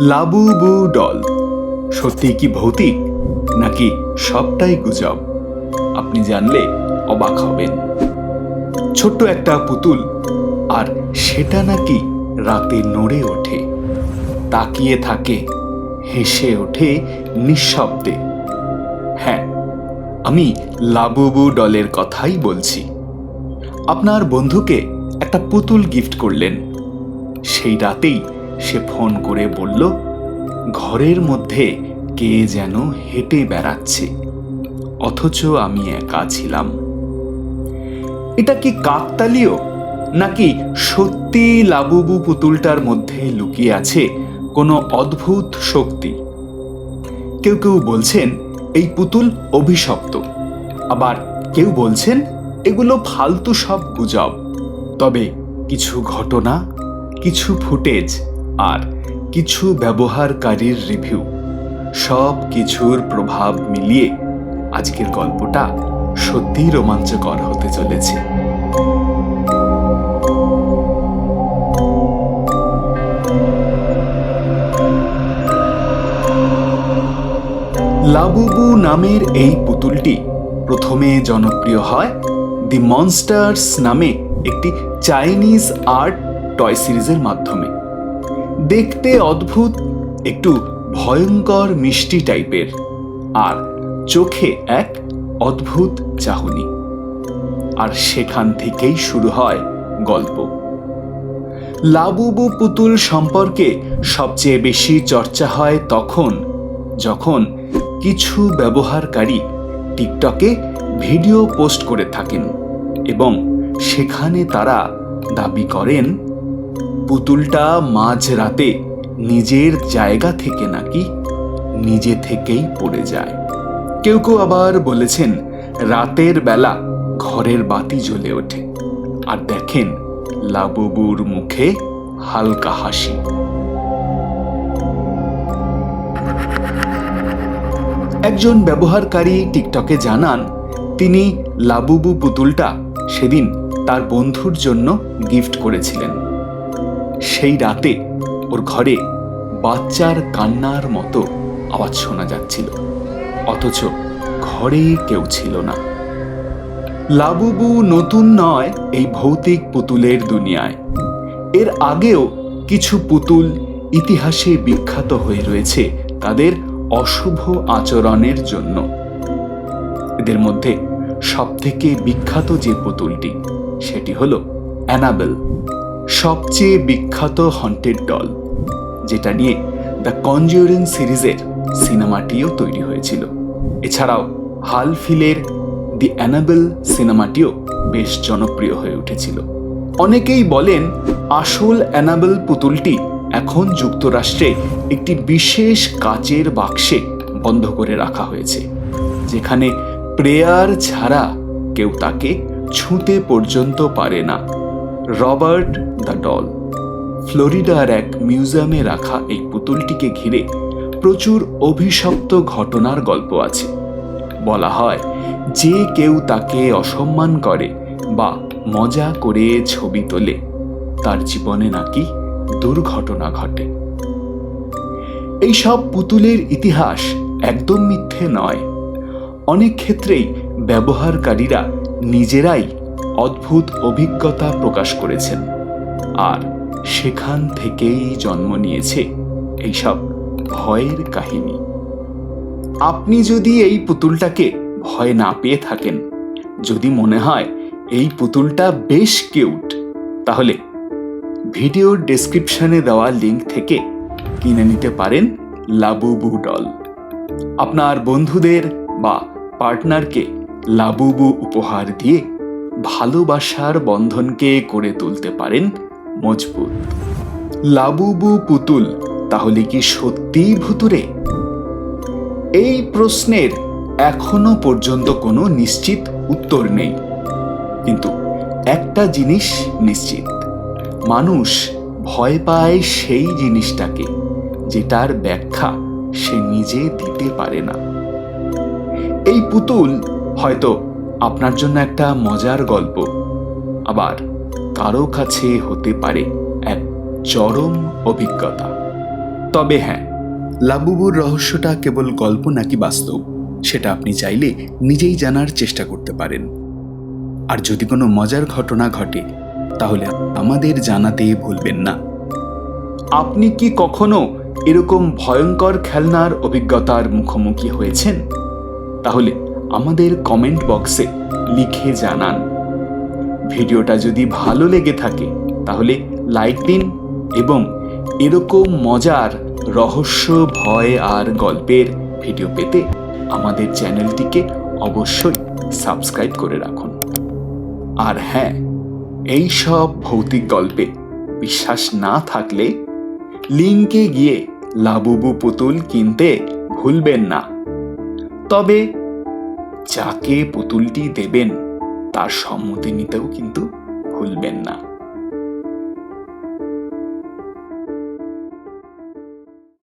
Labubu doll. সত্যি কি ভৌতিক, নাকি সবটাই গুজব? আপনি জানলে অবাক হবেন। ছোট্ট একটা পুতুল, আর সেটা নাকি রাতে নড়ে ওঠে। তাকিয়ে থাকে, হেসে ওঠে নিঃশব্দে। হ্যাঁ আমি লাবুবু ডলের কথাই বলছি। আপনার বন্ধুকে একটা পুতুল গিফট করলেন। সেই রাতেই সে ফোন করে বলল, ঘরের মধ্যে কে যেন হেঁটে বেড়াচ্ছে, অথচ আমি একা ছিলাম। এটা কি কাকতালীয়, নাকি সত্যি লাবুবু পুতুলটার মধ্যে লুকিয়ে আছে কোনো অদ্ভুত শক্তি? কেউ কেউ বলছেন, এই পুতুল অভিশপ্ত। আবার কেউ বলছেন, এগুলো ফালতু সব গুজব। তবে কিছু ঘটনা, কিছু ফুটেজ আর কিছু ব্যবহারকারীর রিভিউ সব কিছুর প্রভাব মিলিয়ে আজকের গল্পটা সত্যিই রোমাঞ্চকর হতে চলেছে। লাবুবু নামের এই পুতুলটি প্রথমে জনপ্রিয় হয় দি মনস্টার্স নামে একটি চাইনিজ আর্ট টয় সিরিজের মাধ্যমে। দেখতে অদ্ভুত, একটু ভয়ঙ্কর মিষ্টি টাইপের, আর চোখে এক অদ্ভুত চাহনি। আর সেখান থেকেই শুরু হয় গল্প। লাবুবু পুতুল সম্পর্কে সবচেয়ে বেশি চর্চা হয় তখন, যখন কিছু ব্যবহারকারী টিকটকে ভিডিও পোস্ট করে থাকেন এবং সেখানে তারা দাবি করেন পুতুলটা মাঝরাতে নিজের জায়গা থেকে নাকি নিজে থেকেই পড়ে যায়। কেউ কেউ আবার বলেছেন, রাতের বেলা ঘরের বাতি জ্বলে ওঠে। আর দেখেন, লাবুবুর মুখে হালকা হাসি। একজন ব্যবহারকারী টিকটকে জানান, তিনি লাবুবু পুতুলটা সেদিন তার বন্ধুর জন্য গিফট করেছিলেন। সেই রাতে ওর ঘরে বাচ্চার কান্নার মতো আওয়াজ শোনা যাচ্ছিল। অথচ ঘরে কেউ ছিল না। লাবুবু নতুন নয় এই ভৌতিক পুতুলের দুনিয়ায়। এর আগেও কিছু পুতুল ইতিহাসে বিখ্যাত হয়ে রয়েছে তাদের অশুভ আচরণের জন্য। এদের মধ্যে সবথেকে বিখ্যাত যে পুতুলটি, সেটি হলো অ্যানাবেল। সবচেয়ে বিখ্যাত হন্টেড ডল যেটা নিয়ে দ্য কনজিউরিং সিরিজের সিনেমাটিও তৈরি হয়েছিল। এছাড়াও হাল ফিলের দি অ্যানাবেল সিনেমাটিও বেশ জনপ্রিয় হয়ে উঠেছিল। অনেকেই বলেন আসল অ্যানাবেল পুতুলটি এখন যুক্তরাষ্ট্রে একটি বিশেষ কাচের বাক্সে বন্ধ করে রাখা হয়েছে, যেখানে প্রেয়ার ছাড়া কেউ তাকে ছুঁতে পর্যন্ত পারে না। Robert the doll. ফ্লোরিডার এক মিউজিয়ামে রাখা এই পুতুলটিকে ঘিরে প্রচুর অভিশপ্ত ঘটনার গল্প আছে। বলা হয়, যে কেউ তাকে অসম্মান করে বা মজা করে ছবি তোলে, তার জীবনে নাকি দুর্ঘটনা ঘটে। এই সব পুতুলের ইতিহাস একদম মিথ্যে নয়। অনেক ক্ষেত্রেই ব্যবহারকারীরা নিজেরাই অদ্ভুত অভিজ্ঞতা প্রকাশ করেছেন। আর সেখান থেকেই জন্ম নিয়েছে এইসব ভয়ের কাহিনী। আপনি যদি এই পুতুলটাকে ভয় না পেয়ে থাকেন, যদি মনে হয় এই পুতুলটা বেশ কিউট, তাহলে ভিডিওর ডেসক্রিপশনে দেওয়া লিঙ্ক থেকে কিনে নিতে পারেন লাবুবু ডল। আপনার বন্ধুদের বা পার্টনারকে লাবুবু উপহার দিয়ে ভালোবাসার বন্ধনকে করে তুলতে পারেন মজবুত। লাবুবু পুতুল, তাহলে কি সত্যিই ভুতুরে এই প্রশ্নের এখনও পর্যন্ত কোনো নিশ্চিত উত্তর নেই। কিন্তু একটা জিনিস নিশ্চিত, মানুষ ভয় পায় সেই জিনিসটাকে, যেটার ব্যাখ্যা সে নিজে দিতে পারে না। এই পুতুল হয়তো আপনার জন্য একটা মজার গল্প। আবার কারও কাছে হতে পারে এক চরম অভিজ্ঞতা। তবে হ্যাঁ লাবুবুর রহস্যটা কেবল গল্প নাকি বাস্তব, সেটা আপনি চাইলে নিজেই জানার চেষ্টা করতে পারেন। আর যদি কোনো মজার ঘটনা ঘটে, তাহলে আমাদের জানাতে ভুলবেন না। আপনি কি কখনো এরকম ভয়ঙ্কর খেলনার অভিজ্ঞতার মুখোমুখি হয়েছেন? তাহলে আমাদের কমেন্ট বক্সে লিখে জানান। ভিডিওটা যদি ভালো লেগে থাকে, তাহলে লাইক দিন এবং এরকম মজার রহস্য, ভয় আর গল্পের ভিডিও পেতে আমাদের চ্যানেলটিকে অবশ্যই সাবস্ক্রাইব করে রাখুন। আর হ্যাঁ এই সব ভৌতিক গল্পে বিশ্বাস না থাকলে লিঙ্কে গিয়ে লাবুবু পুতুল কিনতে ভুলবেন না। তবে যাকে পুতুলটি দেবেন তার সম্মতি নিতেও কিন্তু ভুলবেন না।